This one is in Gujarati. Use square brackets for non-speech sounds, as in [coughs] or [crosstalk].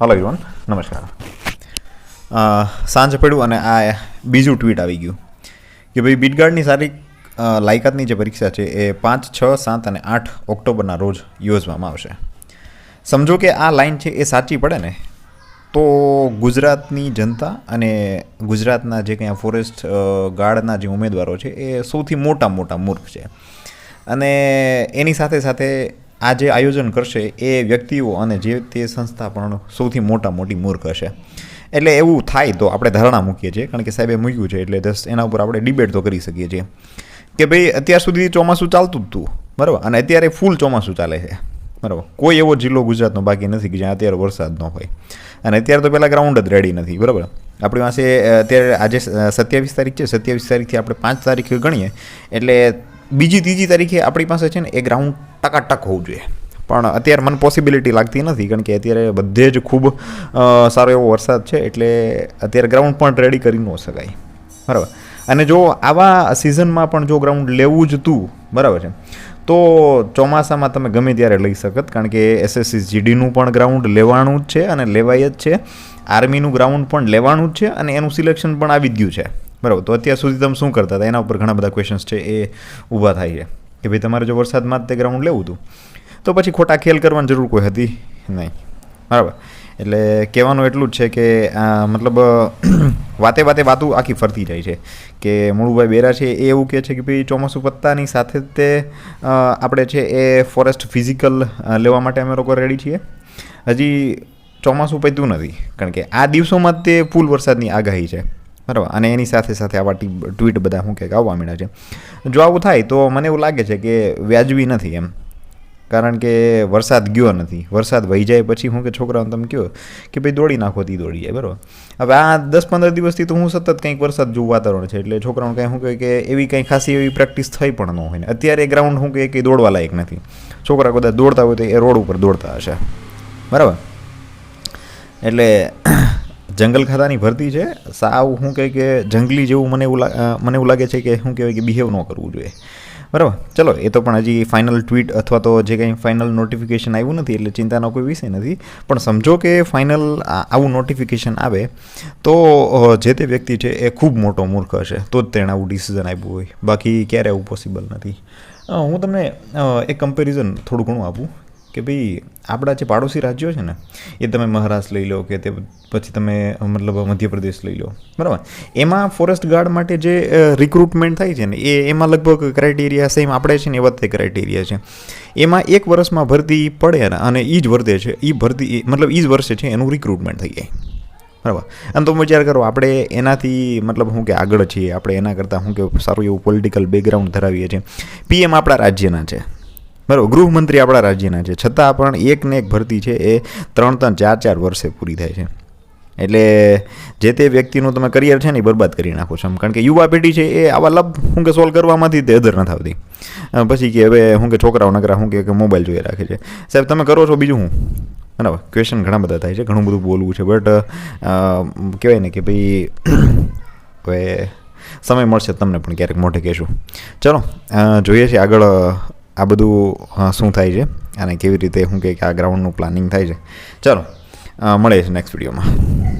હલો યુવન નમસ્કાર. સાંજ પડ્યું અને આ બીજું ટ્વીટ આવી ગયું કે ભાઈ બીટગાર્ડની સારી લાયકાતની જે પરીક્ષા છે એ પાંચ, છ, સાત અને આઠ ઓક્ટોબરના રોજ યોજવામાં આવશે. સમજો કે આ લાઇન છે એ સાચી પડે ને, તો ગુજરાતની જનતા અને ગુજરાતના જે કંઈ ફોરેસ્ટ ગાર્ડના જે ઉમેદવારો છે એ સૌથી મોટા મોટા મૂર્ખ છે. અને એની સાથે સાથે આ જે આયોજન કરશે એ વ્યક્તિઓ અને જે તે સંસ્થા પણ સૌથી મોટા મોટી મૂર્ખ હશે. એટલે એવું થાય તો આપણે ધારણા મૂકીએ છીએ, કારણ કે સાહેબે મૂક્યું છે, એટલે જસ્ટ એના ઉપર આપણે ડિબેટ તો કરી શકીએ છીએ. કે ભાઈ, અત્યાર સુધી ચોમાસું ચાલતું જ હતું, બરાબર? અને અત્યારે ફૂલ ચોમાસું ચાલે છે, બરાબર? કોઈ એવો જિલ્લો ગુજરાતનો બાકી નથી કે જ્યાં અત્યારે વરસાદ ન હોય. અને અત્યારે તો પહેલાં ગ્રાઉન્ડ જ રેડી નથી, બરાબર? આપણી પાસે અત્યારે આજે સત્યાવીસ તારીખ છે, સત્યાવીસ તારીખથી આપણે પાંચ તારીખે ગણીએ, એટલે બીજી ત્રીજી તારીખે આપણી પાસે છે ને એ ગ્રાઉન્ડ ટકાટક હોવું જોઈએ. પણ અત્યારે મને પોસિબિલિટી લાગતી નથી, કારણ કે અત્યારે બધે જ ખૂબ સારો એવો વરસાદ છે, એટલે અત્યારે ગ્રાઉન્ડ પણ રેડી કરી ન શકાય. બરાબર? અને જો આવા સિઝનમાં પણ જો ગ્રાઉન્ડ લેવું જ હતું બરાબર છે? તો ચોમાસામાં તમે ગમે ત્યારે લઈ શકત, કારણ કે એસએસસી જીડીનું પણ ગ્રાઉન્ડ લેવાનું જ છે અને લેવાય જ છે. આર્મીનું ગ્રાઉન્ડ પણ લેવાનું જ છે અને એનું સિલેક્શન પણ આવી ગયું છે. બરાબર? તો અત્યાર સુધી તમે શું કરતા હતા? એના ઉપર ઘણા બધા ક્વેશ્ચન્સ છે, એ ઊભા થાય છે. કે ભાઈ તમારે જો વરસાદમાં જ તે ગ્રાઉન્ડ લેવું હતું, તો પછી ખોટા ખેલ કરવાની જરૂર કોઈ હતી નહીં. બરાબર? એટલે કહેવાનું એટલું જ છે કે મતલબ વાતે વાતે વાતું આખી ફરતી જાય છે. કે મુળુભાઈ બેરા છે એ એવું કહે છે કે ભાઈ ચોમાસું પત્તાની સાથે તે આપણે છે એ ફોરેસ્ટ ફિઝિકલ લેવા માટે અમે લોકો રેડી છીએ. હજી ચોમાસું પત્યું નથી, કારણ કે આ દિવસોમાં તે ફૂલ વરસાદની આગાહી છે. બરાબર. અને એની સાથે સાથે આવા ટ્વીટ બધા શું કંઈક આવવા માંડ્યા છે. જો આવું થાય તો મને એવું લાગે છે કે વ્યાજબી નથી એમ. કારણ કે વરસાદ ગયો નથી. વરસાદ વહી જાય પછી હું કે છોકરાઓને તમે કહો કે ભાઈ દોડી નાખો, તી દોડી જાય, બરાબર. હવે આ દસ પંદર દિવસથી તો હું સતત કંઈક વરસાદ જેવું વાતાવરણ છે. એટલે છોકરાઓને કંઈ શું કહે કે એવી કંઈ ખાસી એવી પ્રેક્ટિસ થઈ પણ ન હોય ને. અત્યારે ગ્રાઉન્ડ શું કહે કે દોડવા લાયક નથી. છોકરા કદાચ દોડતા હોય તો એ રોડ ઉપર દોડતા હશે. બરાબર. એટલે જંગલ ખાતાની ભરતી છે. સાવ શું કહે કે જંગલી જેવું મને એવું મને એવું લાગે છે કે શું કહેવાય કે બિહેવ ન કરવું જોઈએ. બરાબર? ચલો, એ તો પણ હજી ફાઇનલ ટ્વીટ અથવા તો જે કંઈ ફાઇનલ નોટિફિકેશન આવ્યું નથી એટલે ચિંતાનો કોઈ વિષય નથી. પણ સમજો કે ફાઇનલ આવું નોટિફિકેશન આવે તો જે તે વ્યક્તિ છે એ ખૂબ મોટો મૂર્ખ હશે. તો જ તેણે આવું ડિસિઝન આપ્યું હોય. બાકી ક્યારે આવું પોસિબલ નથી. હું તમને એક કમ્પેરિઝન થોડું ઘણું આપું. કે ભાઈ આપણા જે પાડોશી રાજ્યો છે ને, એ તમે મહારાષ્ટ્ર લઈ લો કે તે પછી તમે મતલબ મધ્યપ્રદેશ લઈ લો. બરાબર? એમાં ફોરેસ્ટ ગાર્ડ માટે જે રિક્રુટમેન્ટ થાય છે ને, એ, એમાં લગભગ ક્રાઇટેરિયા સેમ આપણે છે ને એ વખતે ક્રાઇટેરિયા છે. એમાં એક વર્ષમાં ભરતી પડે ને, અને એ જ વર્તે છે એ ભરતી મતલબ એ જ વર્ષે છે એનું રિક્રુટમેન્ટ થઈ જાય. બરાબર? આમ તો વિચાર કરો, આપણે એનાથી મતલબ શું કે આગળ છીએ, આપણે એના કરતાં શું કે સારું એવું પોલિટિકલ બેકગ્રાઉન્ડ ધરાવીએ છીએ. પીએમ આપણા રાજ્યના છે. બરાબર, ગૃહમંત્રી આપણા રાજ્યના છે. છતાં પણ એક ને એક ભરતી છે એ ત્રણ ત્રણ ચાર ચાર વર્ષે પૂરી થાય છે. એટલે જે તે વ્યક્તિનું તમે કરિયર છે ને એ બરબાદ કરી નાખો છો. કારણ કે યુવા પેઢી છે એ આવા લબ શું કે સોલ્વ કરવામાંથી તે અધર નથી આવતી. પછી કે હવે શું કે છોકરાઓ, નકરા શું કે મોબાઈલ જોઈએ રાખે છે. સાહેબ, તમે કરો છો બીજું હું? બરાબર ક્વેશ્ચન ઘણા બધા થાય છે, ઘણું બધું બોલવું છે. બટ કહેવાય ને કે ભાઈ [coughs] હવે સમય મળશે તમને પણ ક્યારેક મોઢે કહેશું. ચલો જોઈએ છીએ આગળ આ બધું શું થાય છે? અને કેવી રીતે શું કે આ ગ્રાઉન્ડનું પ્લાનિંગ થાય છે? ચાલો મળીએ છીએ નેક્સ્ટ વિડીયોમાં